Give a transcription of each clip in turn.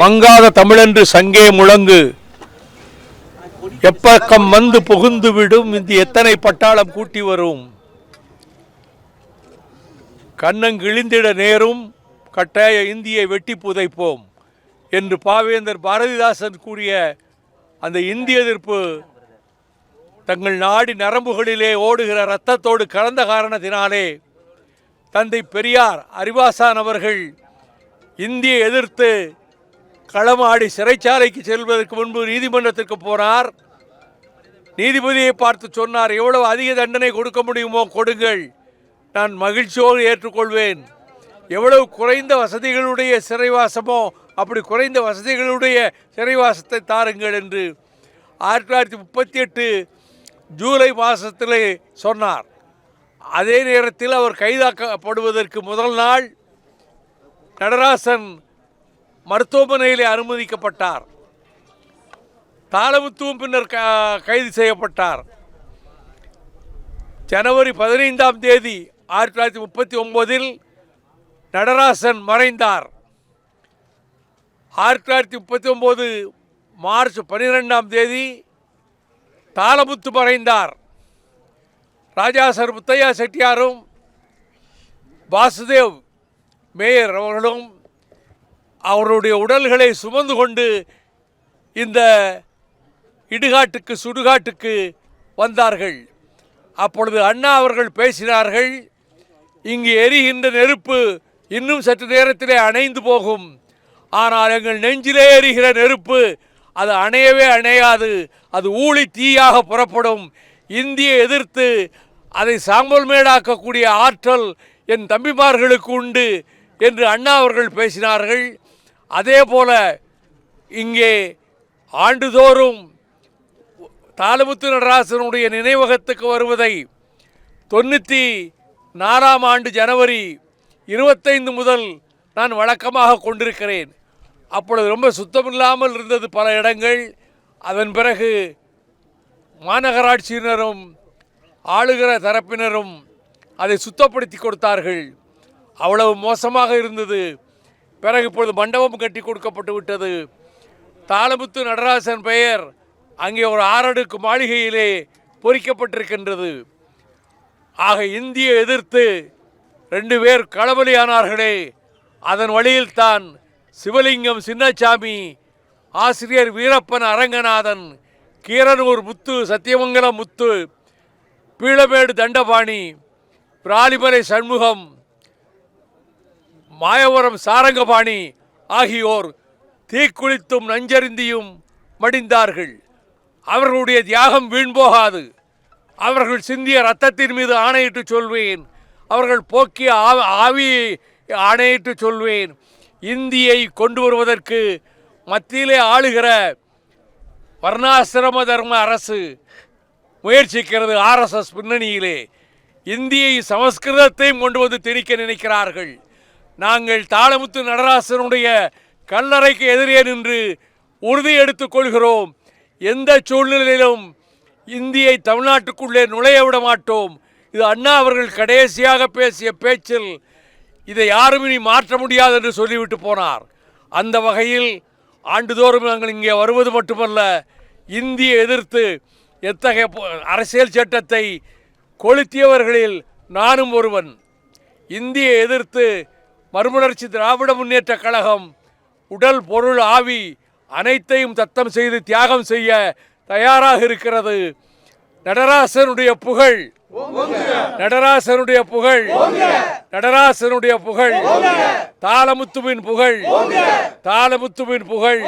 மங்காத தமிழென்று சங்கே முழங்கு. எப்பக்கம் வந்து புகுந்து விடும் இந்த எத்தனை பட்டாளம் கூட்டி வரும். கண்ணங்கிழிந்திட நேரும் கட்டாய இந்தியை வெட்டி புதைப்போம் என்று பாவேந்தர் பாரதிதாசன் கூறிய அந்த இந்திய எதிர்ப்பு தங்கள் நாடி நரம்புகளிலே ஓடுகிற இரத்தத்தோடு கலந்த காரணத்தினாலே தந்தை பெரியார் அறிவாசான் அவர்கள் இந்தியை எதிர்த்து களமாடி சிறைச்சாலைக்கு செல்வதற்கு முன்பு நீதிமன்றத்திற்கு போனார். நீதிபதியை பார்த்து சொன்னார் எவ்வளவு அதிக தண்டனை கொடுக்க முடியுமோ கொடுங்கள். நான் மகிழ்ச்சியோடு ஏற்றுக்கொள்வேன். எவ்வளவு குறைந்த வசதிகளுடைய சிறைவாசமோ அப்படி குறைந்த வசதிகளுடைய சிறைவாசத்தை தாருங்கள் என்று ஆயிரத்தி தொள்ளாயிரத்தி முப்பத்தி எட்டு ஜூலை மாதத்தில் சொன்னார். அதே நேரத்தில் அவர் கைதாக்கப்படுவதற்கு முதல் நாள் நடராசன் மருத்துவமனையிலே அனுமதிக்கப்பட்டார். தாளமுத்துவும் பின்னர் க- கைது செய்யப்பட்டார். ஜனவரி பதினைந்தாம் தேதி ஆயிரத்தி தொள்ளாயிரத்தி முப்பத்தி ஒன்பதில் நடராசன் மறைந்தார். ஆயிரத்தி தொள்ளாயிரத்தி முப்பத்தி ஒம்போது மார்ச் பன்னிரெண்டாம் தேதி தாளமுத்து மறைந்தார். ராஜா சர் முத்தையா செட்டியாரும் வாசுதேவ் மேயர் அவர்களும் அவருடைய உடல்களை சுமந்து கொண்டு இந்த இடுகாட்டுக்கு சுடுகாட்டுக்கு வந்தார்கள். அப்பொழுது அண்ணா அவர்கள் பேசினார்கள் இங்கு எரிகின்ற நெருப்பு இன்னும் சற்று நேரத்திலே அணைந்து போகும். ஆனால் எங்கள் நெஞ்சிலே எரிகிற நெருப்பு அது அணையவே அணையாது. அது ஊழி தீயாக புறப்படும். இந்தியை எதிர்த்து அதை சாம்பல் மேடாக்கக்கூடிய ஆற்றல் என் தம்பிமார்களுக்கு உண்டு என்று அண்ணா அவர்கள் பேசினார்கள். அதே போல இங்கே ஆண்டுதோறும் தாளமுத்து நடராசனுடைய நினைவகத்துக்கு வருவதை தொண்ணூற்றி நாலாம் ஆண்டு ஜனவரி இருபத்தைந்து முதல் நான் வழக்கமாக கொண்டிருக்கிறேன். அப்பொழுது ரொம்ப சுத்தமில்லாமல் இருந்தது பல இடங்கள். அதன் பிறகு மாநகராட்சியினரும் ஆளுகிற தரப்பினரும் அதை சுத்தப்படுத்தி கொடுத்தார்கள். அவ்வளவு மோசமாக இருந்தது. பிறகு இப்பொழுது மண்டபம் கட்டி கொடுக்கப்பட்டு விட்டது. தாளமுத்து நடராசன் பெயர் அங்கே ஒரு ஆறடுக்கு மாளிகையிலே பொறிக்கப்பட்டிருக்கின்றது. ஆக இந்தியை எதிர்த்து ரெண்டு பேர் களபலியானார்களே. அதன் வழியில்தான் சிவலிங்கம் சின்னசாமி ஆசிரியர் வீரப்பன் அரங்கநாதன் கீரனூர் முத்து சத்தியமங்கலம் முத்து பீளமேடு தண்டபாணி பிராலிமலை சண்முகம் மாயவரம் சாரங்கபாணி ஆகியோர் தீக்குளித்தும் நஞ்சருந்தியும் மடிந்தார்கள். அவர்களுடைய தியாகம் வீண் போகாது அவர்கள் சிந்திய ரத்தத்தின் மீது ஆணையிட்டு சொல்வேன். அவர்கள் போக்கிய ஆவியை ஆணையிட்டு சொல்வேன். இந்தியை கொண்டு வருவதற்கு மத்தியிலே ஆளுகிற வர்ணாசிரம தர்ம அரசு முயற்சிக்கிறது ஆர்எஸ்எஸ் பின்னணியிலே. இந்தியை சமஸ்கிருதத்தையும் கொண்டு வந்து திணிக்க நினைக்கிறார்கள். நாங்கள் தாளமுத்து நடராசனுடைய கல்லறைக்கு எதிரே நின்று உறுதி எடுத்துக் கொள்கிறோம். எந்த சூழ்நிலையிலும் இந்தியை தமிழ்நாட்டுக்குள்ளே நுழைய விட மாட்டோம். இது அண்ணா அவர்கள் கடைசியாக பேசிய பேச்சில் இதை யாரும் இனி மாற்ற முடியாது என்று சொல்லிவிட்டு போனார். அந்த வகையில் ஆண்டுதோறும் நாங்கள் இங்கே வருவது மட்டுமல்ல இந்தியை எதிர்த்து எத்தகைய அரசியல் சட்டத்தை கொளுத்தியவர்களில் நானும் ஒருவன். இந்தியை எதிர்த்து மறுமலர்ச்சி திராவிட முன்னேற்ற கழகம் உடல் பொருள் ஆவி அனைத்தையும் தத்தம் செய்து தியாகம் செய்ய தயாராக இருக்கிறது. நடராசனுடைய புகழ். நடராசனுடைய புகழ். நடராசனுடைய புகழ். தாளமுத்துவின் புகழ். தாளமுத்துவின் புகழ்.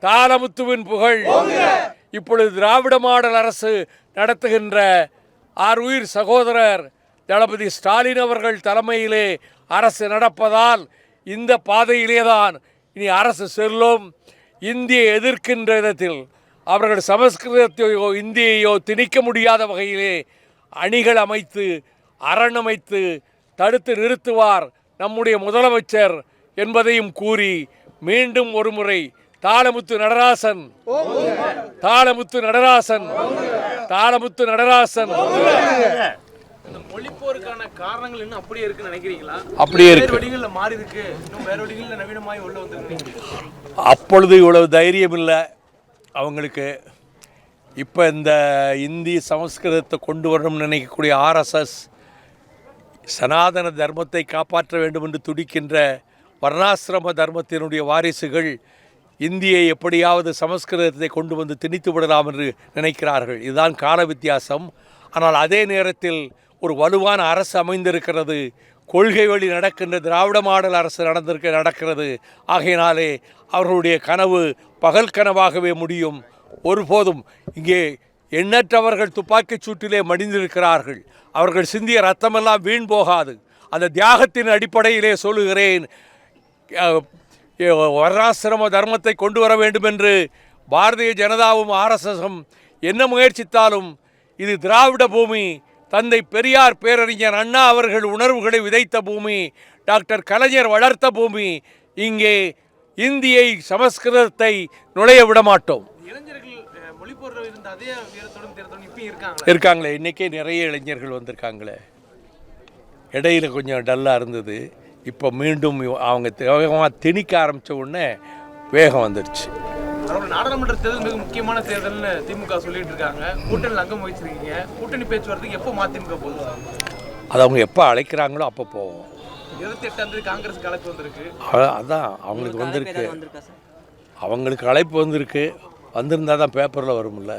தாளமுத்துவின் புகழ். இப்பொழுது திராவிட மாடல் அரசு நடத்துகின்ற ஆர் உயிர் சகோதரர் தளபதி ஸ்டாலின் அவர்கள் தலைமையிலே அரசு நடப்பதால் இந்த பாதையிலேதான் இனி அரசு செல்லும். இந்தியை எதிர்க்கின்ற விதத்தில் அவர்கள் சமஸ்கிருதத்தையோ இந்தியையோ திணிக்க முடியாத வகையிலே அணிகள் அமைத்து அரண் அமைத்து தடுத்து நிறுத்துவார் நம்முடைய முதலமைச்சர் என்பதையும் கூறி மீண்டும் ஒருமுறை தாளமுத்து நடராசன் தாளமுத்து நடராசன் தாளமுத்து நடராசன். காரணங்கள் இன்னும் அப்படியே இருக்குன்னு நினைக்கிறீங்களா? அப்படியே வேறு இருக்கு. மாறி இருக்கு. இன்னும் வேற வழிகளில் நவீனமாய் உள்ள வந்து அப்பொழுது இவ்வளவு தைரியம் இல்லை அவங்களுக்கு இப்போ இந்த இந்தி சமஸ்கிருதத்தை கொண்டு வரணும்னு நினைக்கக்கூடிய ஆர்எஸ்எஸ் சனாதன தர்மத்தை காப்பாற்ற வேண்டும் என்று துடிக்கின்ற வர்ணாசிரம தர்மத்தினுடைய வாரிசுகள் இந்தியை எப்படியாவது சமஸ்கிருதத்தை கொண்டு வந்து திணித்து விடலாம் என்று நினைக்கிறார்கள். இதுதான் கால வித்தியாசம். ஆனால் அதே நேரத்தில் ஒரு வலுவான அரசு அமைந்திருக்கிறது. கொள்கை வழி நடக்கின்ற திராவிட மாடல் அரசு நடந்திருக்க நடக்கிறது. ஆகையினாலே அவர்களுடைய கனவு பகல் கனவாகவே முடியும். ஒருபோதும் இங்கே எண்ணற்றவர்கள் துப்பாக்கிச் சூட்டிலே மடிந்திருக்கிறார்கள். அவர்கள் சிந்திய ரத்தமெல்லாம் வீண் போகாது. அந்த தியாகத்தின் அடிப்படையிலே சொல்லுகிறேன். வர்ணாசிரம தர்மத்தை கொண்டு வர வேண்டும் என்று பாரதிய ஜனதாவும் ஆர்எஸ்எஸும் என்ன முயற்சித்தாலும் இது திராவிட பூமி தந்தை பெரியார் பேரறிஞர் அண்ணா அவர்கள் உணர்வுகளை விதைத்த பூமி டாக்டர் கலைஞர் வளர்த்த பூமி இங்கே இந்தியை சமஸ்கிருதத்தை நுழைய விட மாட்டோம் இருக்காங்களே? இன்றைக்கே நிறைய இளைஞர்கள் வந்திருக்காங்களே. இடையில கொஞ்சம் டல்லாக இருந்தது. இப்போ மீண்டும் அவங்க வேகமாக திணிக்க ஆரம்பித்த உடனே வேகம் வந்துடுச்சு அதோட நாடாளுமன்ற தேர்தல் மிக முக்கியமான தேர்தல்னு திமுக சொல்லிட்டு இருக்காங்க. கூட்டணியில் அங்கம் வகிச்சிருக்கீங்க கூட்டணி பேச்சுவார்த்தைக்கு எப்போ மதிமுக போகுது? அது அவங்க எப்போ அழைக்கிறாங்களோ அப்போ போவோம். இருபத்தி எட்டாம் தேதி காங்கிரஸ் அழைப்பு வந்திருக்கு. அதான் அவங்களுக்கு வந்திருக்கு. அவங்களுக்கு அழைப்பு வந்திருக்கு. வந்திருந்தால் தான் பேப்பரில் வரும்ல.